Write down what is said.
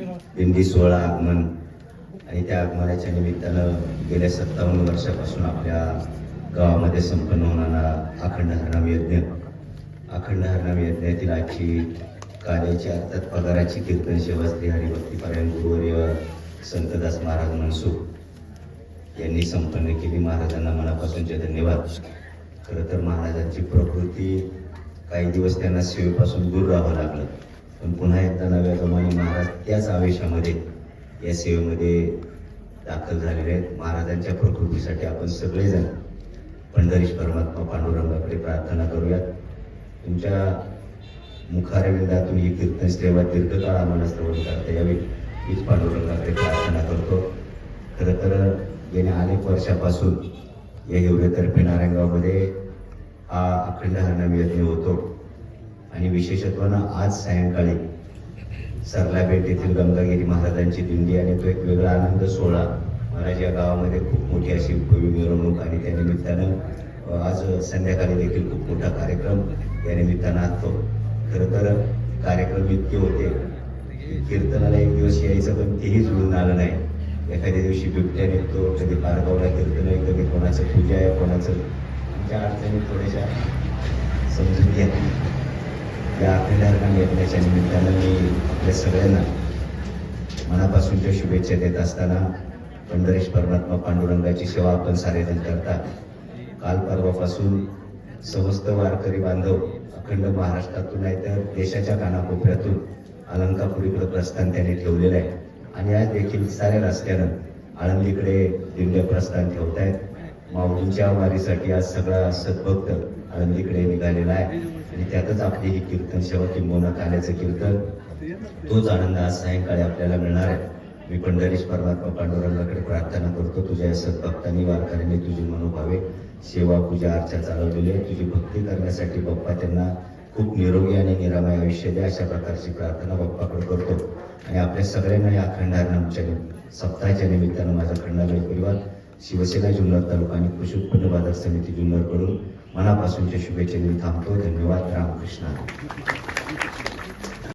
दिंडी सोहळा आगमन आणि त्या आगमनाच्या निमित्तानं गेल्या सत्तावन्न वर्षापासून आपल्या गावामध्ये संपन्न होणारा अखंड हरनाम यज्ञ. अखंड हरनाम यज्ञातील आजची कार्याची अर्थात पगाराची कीर्तन सेवा श्री हरिभक्तीपरायण गुरुवर्य संतदास महाराज मनसुख यांनी संपन्न केली. महाराजांना मनापासूनचे धन्यवाद. खरं तर महाराजांची प्रकृती काही दिवस त्यांना सेवेपासून दूर राहावं लागलं. पण पुन्हा एकदा नव्या जमाने महाराज त्याच आवेशामध्ये या सेवेमध्ये दाखल झालेले आहेत. महाराजांच्या प्रकृतीसाठी आपण सगळेजण पंढरीश परमात्मा पांडुरंगाकडे प्रार्थना करूयात. तुमच्या मुखारविंदातून ही कीर्तन सेवा दीर्घकाळ आम्हाला श्रवण करता यावी हीच पांडुरंगाकडे प्रार्थना करतो. खरं तर गेल्या अनेक वर्षापासून या हिवरेतर्फे नारायणगावमध्ये हा अखंड हरनाम यज्ञ होतो. आणि विशेषत्वानं आज सायंकाळी सरला बेट येथील गंगागिरी महाराजांची दिंडी आणि तो एक वेगळा आनंद सोहळा महाराज या गावामध्ये खूप मोठी अशी भव्य मिरवणूक आणि त्या निमित्तानं आज संध्याकाळी देखील खूप मोठा कार्यक्रम या निमित्तानं असतो खरं तर कार्यक्रम इतके होते कीर्तनाला एक दिवस यायचं पण तेही जुळून आलं नाही. एखाद्या दिवशी बिबट्या निघतो कधी पारगावला कीर्तन आहे कधी कोणाचं पूजा आहे कोणाचं आमच्या अडचणी थोड्याशा समजून घ्या. या अखंडारणाम यज्ञाच्या निमित्तानं मी आपल्या सगळ्यांना मनापासूनच्या शुभेच्छा देत असताना पंढरीश परमात्मा पांडुरंगाची सेवा आपण सारेजण करता काल परवापासून समस्त वारकरी बांधव अखंड महाराष्ट्रातून नाही तर देशाच्या कानाकोपऱ्यातून अलंकापुरीकडे प्रस्थान त्यांनी ठेवलेलं आहे. आणि आज देखील साऱ्या रस्त्यानं आळंदीकडे दिंड्या प्रस्थान ठेवतायत. माऊलींच्या वारीसाठी आज सगळा सद्भक्त आळंदीकडे निघालेला आहे. आणि त्यातच आपली ही कीर्तन सेवा किंबहुना काल्याचं कीर्तन तोच आनंद आज सायंकाळी आपल्याला मिळणार आहे. मी पंढरीश परमात्मा पांडुरंगाकडे प्रार्थना करतो. तुझ्या सद्भक्तांनी वारकऱ्यांनी तुझी मनोभावे सेवा पूजा अर्चा चालवलेली आहे. तुझी भक्ती करण्यासाठी बाप्पा त्यांना खूप निरोगी आणि निरामय आयुष्य द्या. अशा प्रकारची प्रार्थना बाप्पाकडे करतो. आणि आपल्या सगळ्यांना या अखंडार आमच्या निमित्त- सप्ताहाच्या निमित्तानं माझा खंडाबाई परिवार. शिवसेना जुन्नर तालुका आणि कृषी उत्पन्न बाजार समिती जुन्नरकडून मनापासूनच्या शुभेच्छा थांबतो. धन्यवाद. रामकृष्ण.